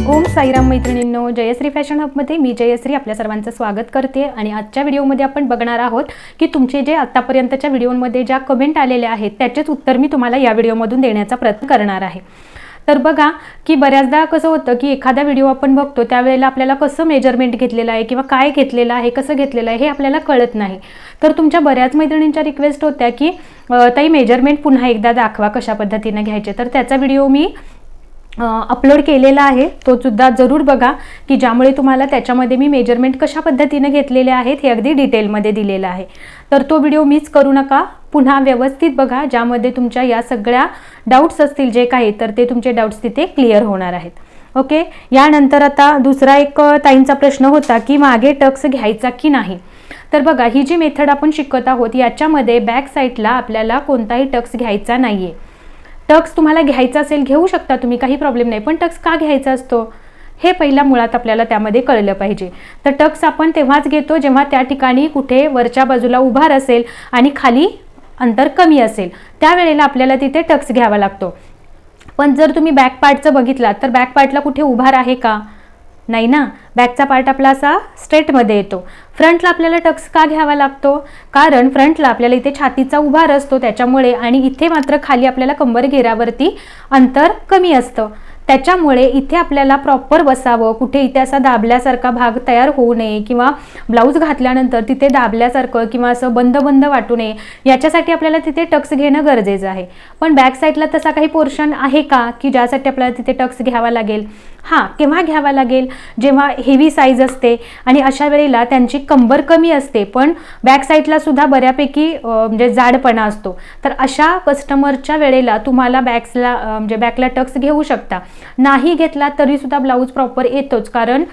ओम साईराम मैत्रिणींनो जयश्री फॅशन हबमध्ये मी जयश्री आपल्या सर्वांचं स्वागत करते आणि आजच्या व्हिडिओमध्ये आपण बघणार आहोत की तुमचे जे आत्तापर्यंतच्या व्हिडिओमध्ये ज्या कमेंट आलेल्या आहेत त्याचेच उत्तर मी तुम्हाला या व्हिडिओमधून देण्याचा प्रयत्न करणार आहे. तर बघा की बऱ्याचदा कसं होतं की एखादा व्हिडिओ आपण बघतो त्यावेळेला आपल्याला कसं मेजरमेंट घेतलेलं आहे किंवा काय घेतलेलं आहे कसं घेतलेलं आहे हे आपल्याला कळत नाही. तर तुमच्या बऱ्याच मैत्रिणींच्या रिक्वेस्ट होत्या की ताई मेजरमेंट पुन्हा एकदा दाखवा कशा पद्धतीनं घ्यायचे. तर त्याचा व्हिडिओ मी अपलोड केलेला आहे. तो सुद्धा जरूर बघा की ज्यामुळे तुम्हाला त्याच्यामध्ये मी मेजरमेंट कशा पद्धतीने घेतलेले आहेत हे अगदी डिटेलमध्ये दिलेलं आहे. तर तो व्हिडिओ मिस करू नका. पुन्हा व्यवस्थित बघा ज्यामध्ये तुमच्या या सगळ्या डाऊट्स असतील जे काही तर ते तुमचे डाऊट्स तिथे क्लिअर होणार आहेत. ओके यानंतर आता दुसरा एक ताईंचा प्रश्न होता की मागे टक्स घ्यायचा की नाही? तर बघा ही जी मेथड आपण शिकत आहोत याच्यामध्ये बॅक साईडला आपल्याला कोणताही टक्स घ्यायचा नाही आहे टक्स तुम्हाला घ्यायचा असेल घेऊ शकता तुम्ही काही प्रॉब्लेम नाही. पण टक्स का घ्यायचा असतो? हे पहिल्या मुळात आपल्याला त्यामध्ये कळलं पाहिजे. तर टक्स आपण तेव्हाच घेतो जेव्हा त्या ठिकाणी कुठे वरच्या बाजूला उभार असेल आणि खाली अंतर कमी असेल. त्यावेळेला आपल्याला तिथे टक्स घ्यावा लागतो. पण जर तुम्ही बॅक पार्टचं बघितलात तर बॅक पार्टला कुठे उभार आहे का? नाही ना? बॅकचा पार्ट आपला असा स्ट्रेटमध्ये येतो. फ्रंटला आपल्याला टक्स का घ्यावा लागतो? कारण फ्रंटला आपल्याला इथे छातीचा उभार असतो त्याच्यामुळे आणि इथे मात्र खाली आपल्याला कंबर घेरावरती अंतर कमी असतं. त्याच्यामुळे इथे आपल्याला प्रॉपर बसावं कुठे इथे असा दाबल्यासारखा भाग तयार होऊ नये किंवा ब्लाऊज घातल्यानंतर तिथे दाबल्यासारखं किंवा असं बंद बंद वाटू नये याच्यासाठी आपल्याला तिथे टक्स घेणं गरजेचं आहे. पण बॅक साईडला तसा काही पोर्शन आहे का? की ज्यासाठी आपल्याला तिथे टक्स घ्यावा लागेल? हां केव्हा घ्यावा लागेल? जेव्हा हेवी साईज असते आणि अशा वेळेला त्यांची कंबर कमी असते पण बॅक साईडला सुद्धा बऱ्यापैकी म्हणजे जाडपणा असतो. तर अशा कस्टमरच्या वेळेला तुम्हाला बॅक्सला म्हणजे बॅकला टक्स घेऊ शकता. नाही घेतला तरीसुद्धा ब्लाऊज प्रॉपर येतोच कारण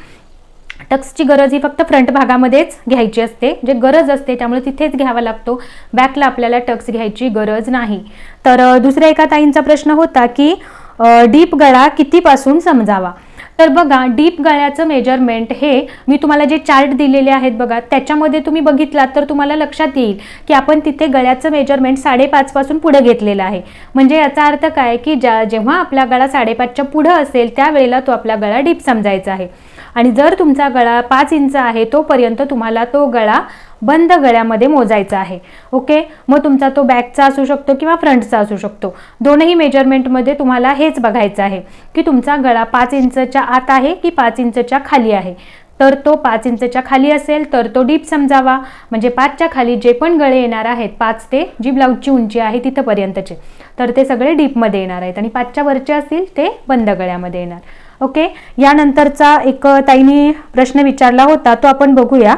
टक्सची गरज ही फक्त फ्रंट भागामध्येच घ्यायची असते. जे गरज असते त्यामुळे तिथेच घ्यावा लागतो. बॅकला आपल्याला टक्स घ्यायची गरज नाही. तर दुसऱ्या एका ताईंचा प्रश्न होता की डीप गळा कितीपासून समजावा? तर बघा डीप गळ्याचं मेजरमेंट हे मी तुम्हाला जे चार्ट दिलेले आहेत बघा त्याच्यामध्ये तुम्ही बघितलात तर तुम्हाला लक्षात येईल की आपण तिथे गळ्याचं मेजरमेंट साडेपाचपासून पुढं घेतलेलं आहे. म्हणजे याचा अर्थ काय? की ज्या जेव्हा आपला गळा साडेपाचच्या पुढं असेल त्यावेळेला तो आपला गळा डीप समजायचा आहे. आणि जर तुमचा गळा पाच इंच आहे तोपर्यंत तुम्हाला तो गळा बंद गळ्यामध्ये मोजायचा आहे. ओके? मग तुमचा तो बॅकचा असू शकतो किंवा फ्रंटचा असू शकतो. दोनही मेजरमेंटमध्ये तुम्हाला हेच बघायचं आहे की तुमचा गळा पाच इंचच्या आत आहे की पाच इंचच्या खाली आहे? तर तो पाच इंचच्या खाली असेल तर तो डीप समजावा. म्हणजे पाचच्या खाली जे पण गळे येणार आहेत पाच ते जी ब्लाऊजची उंची आहे तिथंपर्यंतचे. तर ते सगळे डीपमध्ये येणार आहेत आणि पाचच्या वरचे असतील ते बंद गळ्यामध्ये येणार. ओके? यानंतरचा एक ताईने प्रश्न विचारला होता तो आपण बघूया.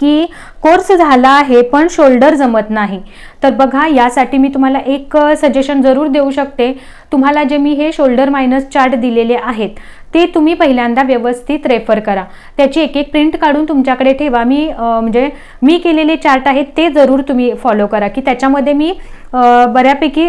की कोर्स झाला आहे पण शोल्डर जमत नाही. तर बघा यासाठी मी तुम्हाला एक सजेशन जरूर देऊ शकते. तुम्हाला जे मी हे शोल्डर मायनस चार्ट दिलेले आहेत ते तुम्ही पहिल्यांदा व्यवस्थित रेफर करा. त्याची एक एक प्रिंट काढून तुमच्याकडे ठेवा. मी म्हणजे मी केलेले चार्ट आहेत ते जरूर तुम्ही फॉलो करा. की त्याच्यामध्ये मी बऱ्यापैकी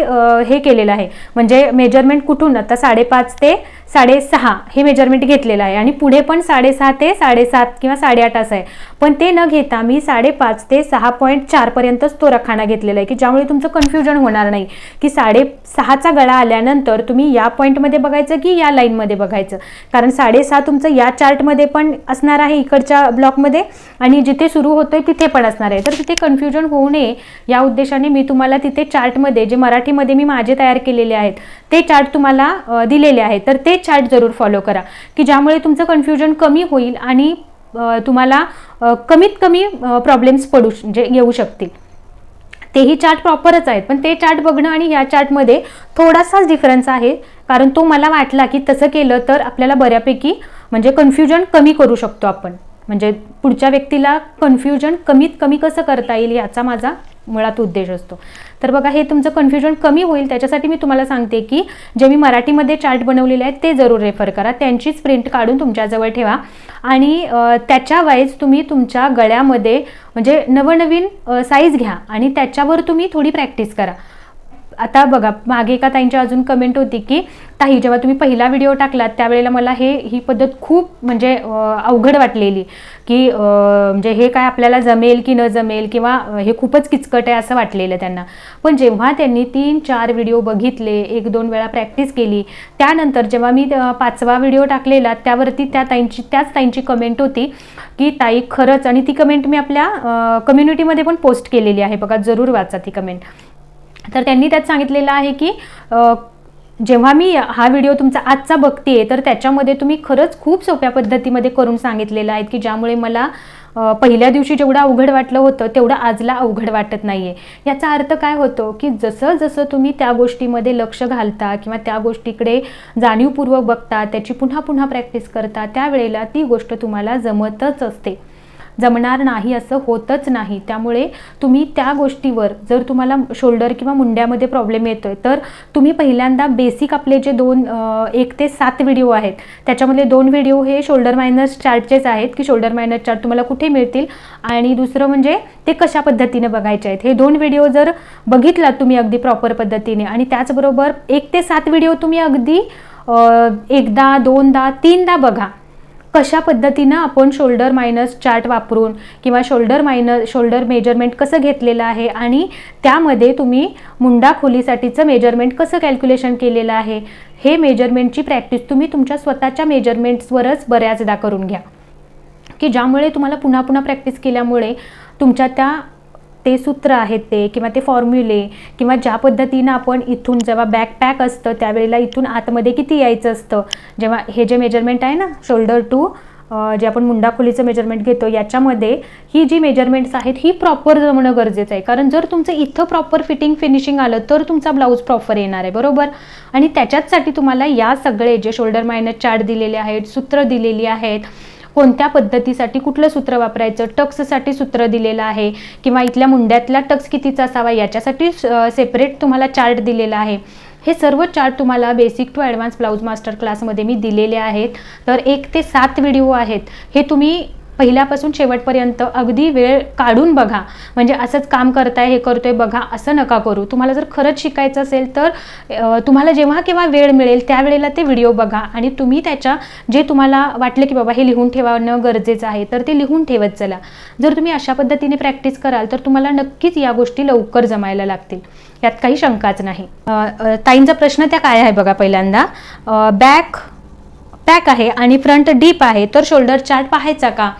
हे केलेलं आहे. म्हणजे मेजरमेंट कुठून? आता साडेपाच ते साडेसहा हे मेजरमेंट घेतलेलं आहे. आणि पुढे पण साडेसहा ते साडेसात किंवा साडेआठ असं आहे. पण ते न घेता मी साडेपाच ते सहा पॉईंट चारपर्यंतच तो रखाना घेतलेला आहे. की ज्यामुळे तुमचं कन्फ्युजन होणार नाही. की साडेसहाचा गळा आल्यानंतर तुम्ही या पॉईंटमध्ये बघायचं की या लाईनमध्ये बघायचं? कारण साडेसहा तुमचं या चार्टमध्ये पण असणार आहे इकडच्या ब्लॉकमध्ये आणि जिथे सुरू होतोय तिथे पण असणार आहे. तर तिथे कन्फ्युजन होऊ नये. या उद्देशाने मी तुम्हाला तिथे चार्टमध्ये जे मराठीमध्ये मी माझे तयार केलेले आहेत ते चार्ट तुम्हाला दिलेले आहेत. तर ते चार्ट जरूर फॉलो करा. की ज्यामुळे तुमचं कन्फ्युजन कमी होईल आणि तुम्हाला कमीत कमी प्रॉब्लेम्स पडू श- म्हणजे येऊ शकतील. तेही चार्ट प्रॉपरच आहेत. पण ते चार्ट बघणं आणि या चार्टमध्ये थोडासाच डिफरन्स आहे. कारण तो मला वाटला की तसं केलं तर आपल्याला बऱ्यापैकी म्हणजे कन्फ्युजन कमी करू शकतो आपण. म्हणजे पुढच्या व्यक्तीला कन्फ्युजन कमीत कमी कसं करता येईल याचा माझा मुळात उद्देश असतो. तर बघा हे तुमचं कन्फ्युजन कमी होईल. त्याच्यासाठी मी तुम्हाला सांगते की जे मी मराठीमध्ये चार्ट बनवलेले आहेत ते जरूर रेफर करा. त्यांचीच प्रिंट काढून तुमच्याजवळ ठेवा. आणि त्याच्या वाईज तुम्ही तुमच्या गळ्यामध्ये म्हणजे नवनवीन साईज घ्या. आणि त्याच्यावर तुम्ही थोडी प्रॅक्टिस करा. आता बघा मागे एका ताईंची अजून कमेंट होती की ताई जेव्हा तुम्ही पहिला व्हिडिओ टाकलात त्यावेळेला मला हे ही पद्धत खूप म्हणजे अवघड वाटलेली. की म्हणजे हे काय आपल्याला जमेल की न जमेल किंवा हे खूपच किचकट आहे असं वाटलेलं त्यांना. पण जेव्हा त्यांनी तीन चार व्हिडिओ बघितले एक दोन वेळा प्रॅक्टिस केली त्यानंतर जेव्हा मी पाचवा व्हिडिओ टाकलेला त्यावरती त्या ताईंची त्याच ताईंची कमेंट होती की ताई खरंच आणि ती कमेंट मी आपल्या कम्युनिटीमध्ये पण पोस्ट केलेली आहे. बघा जरूर वाचा ती कमेंट तर त्यांनी त्यात सांगितलेलं आहे की जेव्हा मी हा व्हिडिओ तुमचा आजचा बघते तर त्याच्यामध्ये तुम्ही खरंच खूप सोप्या पद्धतीमध्ये करून सांगितलेलं आहे की ज्यामुळे मला पहिल्या दिवशी जेवढं अवघड वाटलं होतं तेवढं आजला अवघड वाटत नाही आहे याचा अर्थ काय होतो की जसं जसं तुम्ही त्या गोष्टीमध्ये लक्ष घालता किंवा त्या गोष्टीकडे जाणीवपूर्वक बघता त्याची पुन्हा पुन्हा प्रॅक्टिस करता त्यावेळेला ती गोष्ट तुम्हाला जमतच असते. जमणार नाही असं होतच नाही. त्यामुळे तुम्ही त्या गोष्टीवर जर तुम्हाला शोल्डर किंवा मुंड्यामध्ये प्रॉब्लेम येतोय तर तुम्ही पहिल्यांदा बेसिक आपले जे दोन एक ते सात व्हिडिओ आहेत त्याच्यामधले दोन व्हिडिओ हे शोल्डर मायनस चार्टचेच आहेत की शोल्डर मायनस चार्ट तुम्हाला कुठे मिळतील? आणि दुसरं म्हणजे ते कशा पद्धतीने बघायचे आहेत? हे दोन व्हिडिओ जर बघितलात तुम्ही अगदी प्रॉपर पद्धतीने आणि त्याचबरोबर एक ते सात व्हिडिओ तुम्ही अगदी एकदा दोनदा तीनदा बघा. कशा पद्धतीनं आपण शोल्डर मायनस चार्ट वापरून किंवा शोल्डर मायनस शोल्डर मेजरमेंट कसं घेतलेलं आहे आणि त्यामध्ये तुम्ही मुंडा खोलीसाठीचं मेजरमेंट कसं कॅल्क्युलेशन केलेलं आहे हे मेजरमेंटची प्रॅक्टिस तुम्ही तुमच्या स्वतःच्या मेजरमेंट्सवरच बऱ्याचदा करून घ्या. की ज्यामुळे तुम्हाला पुन्हा पुन्हा प्रॅक्टिस केल्यामुळे तुमच्या त्या ते सूत्र आहेत ते किंवा ते फॉर्म्युले किंवा ज्या पद्धतीनं आपण इथून जेव्हा बॅकपॅक असतं त्यावेळेला इथून आतमध्ये किती यायचं असतं? जेव्हा हे जे मेजरमेंट आहे ना शोल्डर टू जे आपण मुंडा खोलीचं मेजरमेंट घेतो याच्यामध्ये ही जी मेजरमेंट्स आहेत ही प्रॉपर जमणं गरजेचं आहे. कारण जर तुमचं इथं प्रॉपर फिटिंग फिनिशिंग आलं तर तुमचा ब्लाऊज प्रॉपर येणार आहे बरोबर? आणि त्याच्याचसाठी तुम्हाला या सगळे जे शोल्डर मायनस चार्ट दिलेले आहेत सूत्र दिलेली आहेत कोणत्या पद्धतीसाठी कुठलं सूत्र वापरायचं? टक्ससाठी सूत्र दिलेलं आहे किंवा इथल्या मुंड्यातला टक्स कितीचा असावा याच्यासाठी सेपरेट तुम्हाला चार्ट दिलेला आहे. हे सर्व चार्ट तुम्हाला basic to advance blouse master क्लासमध्ये मी दिलेले आहेत. तर एक ते सात व्हिडिओ आहेत. हे तुम्ही पहिल्यापासून शेवटपर्यंत अगदी वेळ काढून बघा. म्हणजे असंच काम करताय हे करतोय बघा असं नका करू. तुम्हाला जर खरंच शिकायचं असेल तर तुम्हाला जेव्हा केव्हा वेळ मिळेल त्यावेळेला ते व्हिडिओ बघा आणि तुम्ही त्याच्या जे तुम्हाला वाटलं की बाबा हे लिहून ठेवणं गरजेचं आहे तर ते लिहून ठेवत चला. जर तुम्ही अशा पद्धतीने प्रॅक्टिस कराल तर तुम्हाला नक्कीच या गोष्टी लवकर जमायला लागतील. यात काही शंकाच नाही. ताईंचा प्रश्न त्या काय आहे बघा पहिल्यांदा? बॅक पॅक आहे आणि फ्रंट डीप आहे तर शोल्डर चार्ट पाहायचा का?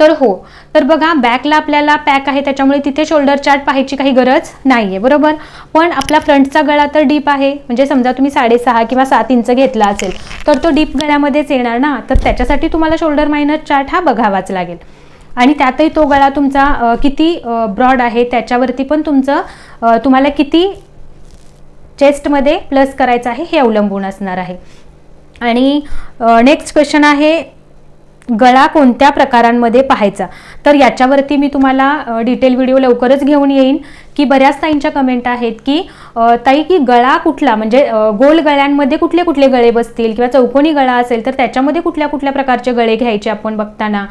तर हो तर बघा बॅकला आपल्याला पॅक आहे त्याच्यामुळे तिथे शोल्डर चार्ट पाहायची काही गरज नाही आहे बरोबर? पण आपला फ्रंटचा गळा तर डीप आहे. म्हणजे समजा तुम्ही साडेसहा किंवा सात इंच घेतला असेल तर तो डीप गळ्यामध्येच येणार ना? तर त्याच्यासाठी तुम्हाला शोल्डर मायनस चार्ट हा बघावाच लागेल. आणि त्यातही तो गळा तुमचा किती ब्रॉड आहे त्याच्यावरती पण तुमचं तुम्हाला किती चेस्टमध्ये प्लस करायचं आहे हे अवलंबून असणार आहे. आणि नेक्स्ट क्वेश्चन आहे गळा कोणत्या प्रकारांमध्ये पाहायचा? तर याच्यावरती मी तुम्हाला डिटेल व्हिडिओ लवकरच घेऊन येईन. की बऱ्याच ताईंच्या कमेंट आहेत की ताई की गळा कुठला? म्हणजे गोल गळ्यांमध्ये कुठले कुठले गळे बसतील? किंवा चौकोनी गळा असेल तर त्याच्यामध्ये कुठल्या कुठल्या प्रकारचे गळे घ्यायचे आपण बघताना?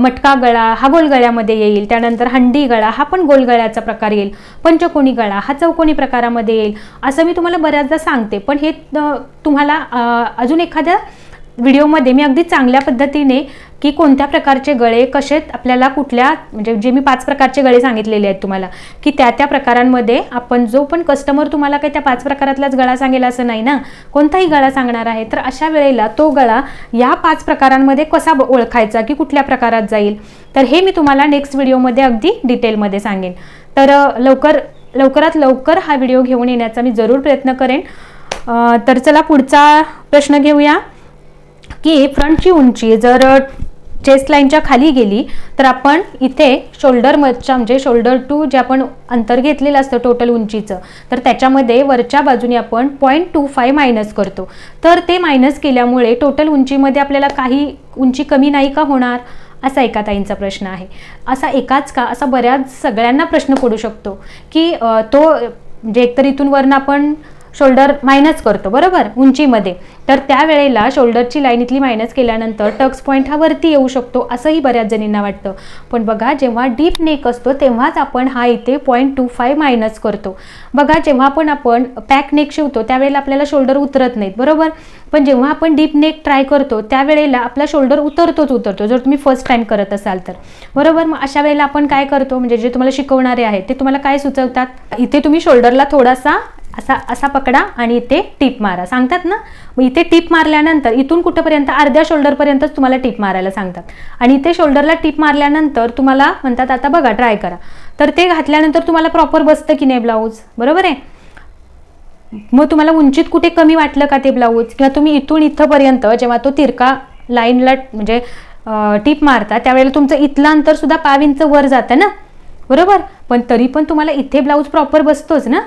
मटका गळा हा गोल गळ्यामध्ये येईल. त्यानंतर हंडी गळा हा पण गोल गळ्याचा प्रकार येईल. पंचकोनी गळा हा चौकोनी प्रकारामध्ये येईल. असं मी तुम्हाला बऱ्याचदा सांगते. पण हे तुम्हाला अजून एखाद्या व्हिडिओमध्ये मी अगदी चांगल्या पद्धतीने की कोणत्या प्रकारचे गळे कसे आपल्याला कुठल्या म्हणजे जे मी पाच प्रकारचे गळे सांगितलेले आहेत तुम्हाला की त्या त्या प्रकारांमध्ये आपण जो पण कस्टमर तुम्हाला काही त्या पाच प्रकारातलाच गळा सांगेल असं नाही ना. कोणताही गळा सांगणार आहे तर अशा वेळेला तो गळा या पाच प्रकारांमध्ये कसा ब- ओळखायचा की कुठल्या प्रकारात जाईल? तर हे मी तुम्हाला नेक्स्ट व्हिडिओमध्ये अगदी डिटेलमध्ये सांगेन. तर लवकर लवकरात लवकर हा व्हिडिओ घेऊन येण्याचा मी जरूर प्रयत्न करेन. तर चला पुढचा प्रश्न घेऊया. की फ्रंटची उंची जर चेस्ट लाईनच्या खाली गेली तर आपण इथे शोल्डर मधच्या म्हणजे शोल्डर टू जे आपण अंतर घेतलेलं असतं टोटल उंचीचं तर त्याच्यामध्ये वरच्या बाजूने आपण पॉईंट टू फाय मायनस करतो. तर ते मायनस केल्यामुळे टोटल उंचीमध्ये आपल्याला काही उंची कमी नाही का होणार? असा एका ताईंचा प्रश्न आहे. असा एकाच का असा बऱ्याच सगळ्यांना प्रश्न पडू शकतो की तो म्हणजे एकतर इथून वरनं आपण शोल्डर मायनस करतो बरोबर? उंचीमध्ये. तर त्यावेळेला शोल्डरची लाईन इथली मायनस केल्यानंतर टक्स पॉईंट हा वरती येऊ शकतो असंही बऱ्याच जणींना वाटतं. पण बघा जेव्हा डीप नेक असतो तेव्हाच आपण हा इथे पॉईंट टू फाय मायनस करतो. बघा जेव्हा पण आपण पॅक नेक शिवतो त्यावेळेला आपल्याला शोल्डर उतरत नाहीत बरोबर? पण जेव्हा आपण डीप नेक ट्राय करतो त्यावेळेला आपला शोल्डर उतरतोच उतरतो जर तुम्ही फर्स्ट टाइम करत असाल तर. बरोबर? मग अशा वेळेला आपण काय करतो? म्हणजे जे तुम्हाला शिकवणारे आहेत ते तुम्हाला काय सुचवतात? इथे तुम्ही शोल्डरला थोडासा असा असा पकडा आणि इथे टीप मारा. सांगतात ना? मग इथे टीप मारल्यानंतर इथून कुठंपर्यंत? अर्ध्या शोल्डरपर्यंतच तुम्हाला टीप मारायला सांगतात. आणि इथे शोल्डरला टीप मारल्यानंतर तुम्हाला म्हणतात आता बघा ट्राय करा. तर ते घातल्यानंतर तुम्हाला प्रॉपर बसतं की नाही ब्लाऊज? बरोबर आहे? मग तुम्हाला उंचीत कुठे कमी वाटलं का ते ब्लाऊज? किंवा तुम्ही इथून इथंपर्यंत जेव्हा तो तिरका लाईनला म्हणजे टीप मारता त्यावेळेला तुमचं इथलं अंतर सुद्धा पाव इंच वर जातं ना? बरोबर? पण तरी पण तुम्हाला इथे ब्लाऊज प्रॉपर बसतोच ना?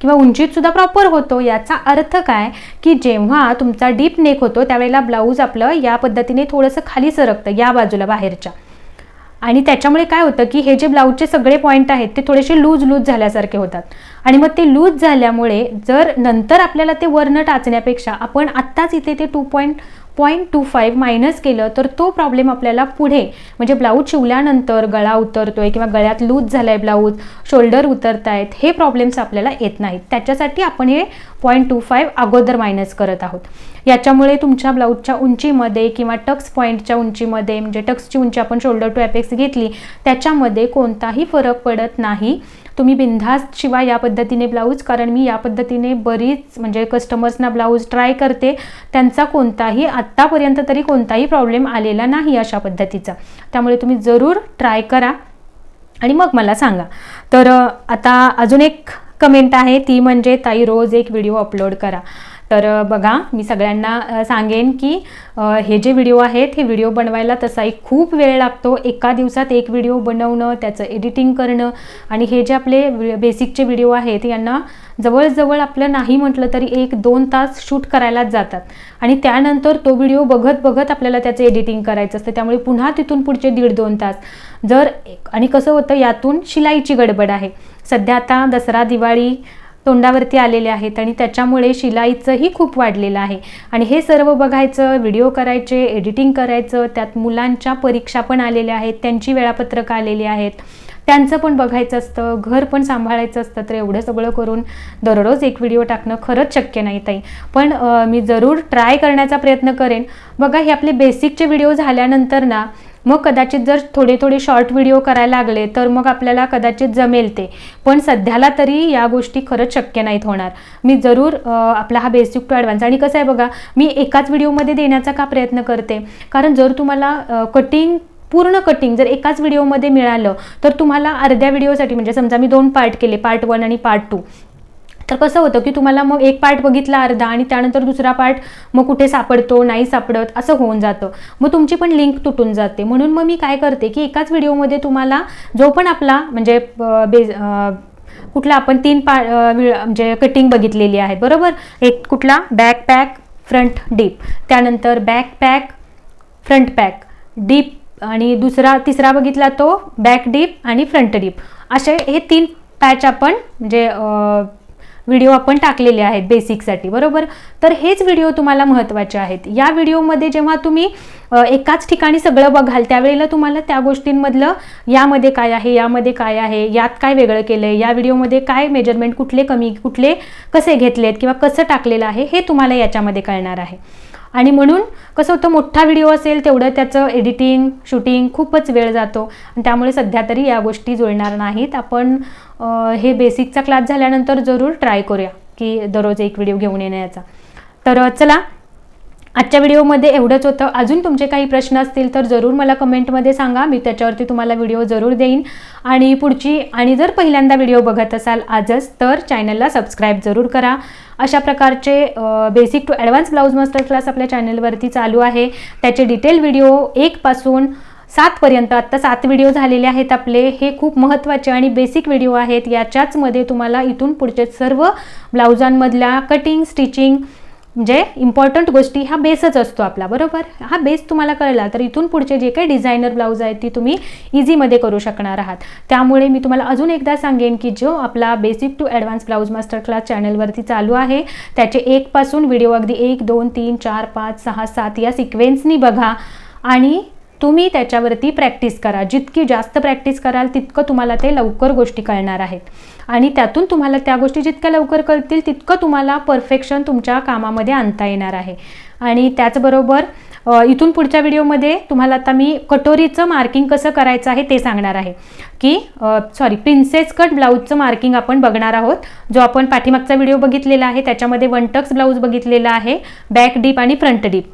किंवा उंचीत सुद्धा प्रॉपर होतो. याचा अर्थ काय? की जेव्हा तुमचा डीप नेक होतो त्यावेळेला ब्लाऊज आपलं या पद्धतीने थोडंसं खाली सरकतं या बाजूला बाहेरच्या. आणि त्याच्यामुळे काय होतं की हे जे ब्लाऊजचे सगळे पॉईंट आहेत ते थोडेसे लूज लूज झाल्यासारखे होतात. आणि मग ते लूज झाल्यामुळे जर नंतर आपल्याला ते वरनं टाचण्यापेक्षा आपण आत्ताच इथे ते two point point two five minus केलं तर तो प्रॉब्लेम आपल्याला पुढे म्हणजे ब्लाऊज शिवल्यानंतर गळा उतरतोय किंवा गळ्यात लूज झालाय ब्लाऊज शोल्डर उतरत आहेत हे प्रॉब्लेम्स आपल्याला येत नाहीत. त्याच्यासाठी आपण हे पॉईंट टू फाईव्ह अगोदर मायनस करत आहोत. याच्यामुळे तुमच्या ब्लाऊजच्या उंचीमध्ये किंवा टक्स पॉईंटच्या उंचीमध्ये म्हणजे टक्सची उंची आपण शोल्डर टू ॲपेक्स घेतली त्याच्यामध्ये कोणताही फरक पडत नाही. तुम्ही बिनधास्त शिवा या पद्धतीने ब्लाऊज कारण मी या पद्धतीने बरीच म्हणजे कस्टमर्सना ब्लाऊज ट्राय करते. त्यांचा कोणताही आत्तापर्यंत तरी कोणताही प्रॉब्लेम आलेला नाही अशा पद्धतीचा. त्यामुळे तुम्ही जरूर ट्राय करा. आणि मग मला सांगा. तर आता अजून एक कमेंट आहे. ती म्हणजे ताई रोज एक व्हिडिओ अपलोड करा. तर बघा मी सगळ्यांना सांगेन की हे जे व्हिडिओ आहेत हे व्हिडिओ बनवायला तसाही खूप वेळ लागतो. एका दिवसात एक व्हिडिओ बनवणं त्याचं एडिटिंग करणं आणि हे जे आपले बेसिकचे व्हिडिओ आहेत यांना जवळजवळ आपलं नाही म्हटलं तरी एक दोन तास शूट करायलाच जातात. आणि त्यानंतर तो व्हिडिओ बघत बघत आपल्याला त्याचं एडिटिंग करायचं असतं. त्यामुळे पुन्हा तिथून पुढचे दीड दोन तास. जर आणि कसं होतं यातून शिलाईची गडबड आहे. सध्या आता दसरा दिवाळी तोंडावरती आलेले आहेत आणि त्याच्यामुळे शिलाईचंही खूप वाढलेलं आहे. आणि हे सर्व बघायचं व्हिडिओ करायचे एडिटिंग करायचं त्यात मुलांच्या परीक्षा पण आलेल्या आहेत त्यांची वेळापत्रक आलेली आहेत. त्यांचं पण बघायचं असतं घर पण सांभाळायचं असतं तर एवढं सगळं करून दररोज एक व्हिडिओ टाकणं खरंच शक्य नाही ताई. पण मी जरूर ट्राय करण्याचा प्रयत्न करेन. बघा हे आपले बेसिकचे व्हिडिओ झाल्यानंतर ना मग कदाचित जर थोडे थोडे शॉर्ट व्हिडिओ करायला लागले तर मग आपल्याला कदाचित जमेल ते. पण सध्याला तरी या गोष्टी खरंच शक्य नाहीत होणार. मी जरूर आपला हा बेसिक टू ॲडव्हान्स आणि कसं आहे बघा मी एकाच व्हिडिओमध्ये देण्याचा का प्रयत्न करते? कारण जर तुम्हाला कटिंग पूर्ण कटिंग जर एकाच व्हिडिओमध्ये मिळालं तर तुम्हाला अर्ध्या व्हिडिओसाठी म्हणजे समजा मी दोन पार्ट केले पार्ट वन आणि पार्ट टू तर कसं होतं की तुम्हाला मग एक पार्ट बघितला अर्धा आणि त्यानंतर दुसरा पार्ट मग कुठे सापडतो नाही सापडत असं होऊन जातं. मग तुमची पण लिंक तुटून जाते. म्हणून मग मी काय करते की एकाच व्हिडिओमध्ये तुम्हाला जो पण आपला म्हणजे बेज कुठला आपण तीन पा म्हणजे कटिंग बघितलेली आहे. बरोबर? एक कुठला? बॅक पॅक फ्रंट डीप त्यानंतर back pack front pack deep आणि दुसरा तिसरा बघितला तो बॅक डीप आणि फ्रंट डीप असे हे तीन पॅच आपण म्हणजे व्हिडिओ आपण टाकलेले आहेत बेसिकसाठी बरोबर? तर हेच व्हिडिओ तुम्हाला महत्त्वाचे आहेत. या व्हिडिओमध्ये जेव्हा तुम्ही एकाच ठिकाणी सगळं बघाल त्यावेळेला तुम्हाला त्या गोष्टींमधलं यामध्ये काय आहे यामध्ये काय आहे यात काय वेगळं केलं आहे या व्हिडिओमध्ये काय मेजरमेंट कुठले कमी कुठले कसे घेतलेत किंवा कसं टाकलेलं आहे हे तुम्हाला याच्यामध्ये कळणार आहे. आणि म्हणून कसं होतं मोठा व्हिडिओ असेल तेवढं त्याचं एडिटिंग शूटिंग खूपच वेळ जातो. आणि त्यामुळे सध्या तरी या गोष्टी जुळणार नाहीत. आपण हे बेसिकचा क्लास झाल्यानंतर जरूर ट्राय करूया की दररोज एक व्हिडिओ घेऊन येण्याचा. तर चला आजच्या व्हिडिओमध्ये एवढंच होतं. अजून तुमचे काही प्रश्न असतील तर जरूर मला कमेंटमध्ये सांगा. मी त्याच्यावरती तुम्हाला व्हिडिओ जरूर देईन. आणि पुढची आणि जर पहिल्यांदा व्हिडिओ बघत असाल आजच तर चॅनलला सबस्क्राईब जरूर करा. अशा प्रकारचे basic to advance blouse master class आपल्या चॅनलवरती चालू आहे. त्याचे डिटेल व्हिडिओ एकपासून सातपर्यंत आत्ता सात व्हिडिओ झालेले आहेत आपले. हे खूप महत्त्वाचे आणि बेसिक व्हिडिओ आहेत. याच्याचमध्ये तुम्हाला इथून पुढचे सर्व ब्लाउजांमधल्या कटिंग स्टिचिंग म्हणजे इम्पॉर्टंट गोष्टी हा बेसच असतो आपला बरोबर? हा बेस तुम्हाला कळला तर इथून पुढचे जे काही डिझायनर ब्लाऊज आहेत ती तुम्ही इझीमध्ये करू शकणार आहात. त्यामुळे मी तुम्हाला अजून एकदा सांगेन की जो आपला basic to advance blouse master class चॅनलवरती चालू आहे त्याचे एकपासून व्हिडिओ अगदी एक दोन तीन चार पाच सहा सात या सिक्वेन्सनी बघा. आणि तुम्ही त्याच्यावरती प्रॅक्टिस करा. जितकी जास्त प्रॅक्टिस कराल तितकं तुम्हाला ते लवकर गोष्टी कळणार आहेत. आणि त्यातून तुम्हाला त्या गोष्टी जितक्या लवकर कळतील तितकं तुम्हाला परफेक्शन तुमच्या कामामध्ये आणता येणार आहे. आणि त्याचबरोबर इथून पुढच्या व्हिडिओमध्ये तुम्हाला आता मी कटोरीचं मार्किंग कसं करायचं आहे ते सांगणार आहे. की सॉरी प्रिन्सेस कट ब्लाऊजचं मार्किंग आपण बघणार आहोत. जो आपण पाठीमागचा व्हिडिओ बघितलेला आहे त्याच्यामध्ये वन टक्स ब्लाऊज बघितलेला आहे बॅक डीप आणि फ्रंट डीप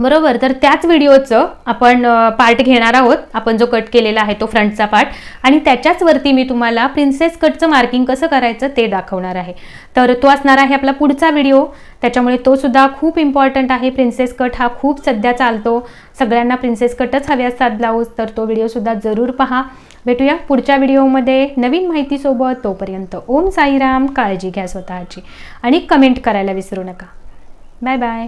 बरोबर तर त्याच व्हिडिओचं आपण पार्ट घेणार आहोत. आपण जो कट केलेला आहे तो फ्रंटचा पार्ट आणि त्याच्याच वरती मी तुम्हाला प्रिन्सेस कटचं मार्किंग कसं करायचं ते दाखवणार आहे. तर तो असणार आहे आपला पुढचा व्हिडिओ. त्याच्यामुळे तो सुद्धा खूप इम्पॉर्टंट आहे. प्रिन्सेस कट हा खूप सध्या चालतो. सगळ्यांना प्रिन्सेस कटच हवे असतात ब्लाऊज तर तो व्हिडिओसुद्धा जरूर पहा. भेटूया पुढच्या व्हिडिओमध्ये नवीन माहितीसोबत. तोपर्यंत ओम साईराम. काळजी घ्या स्वतःची. आणि कमेंट करायला विसरू नका. Bye bye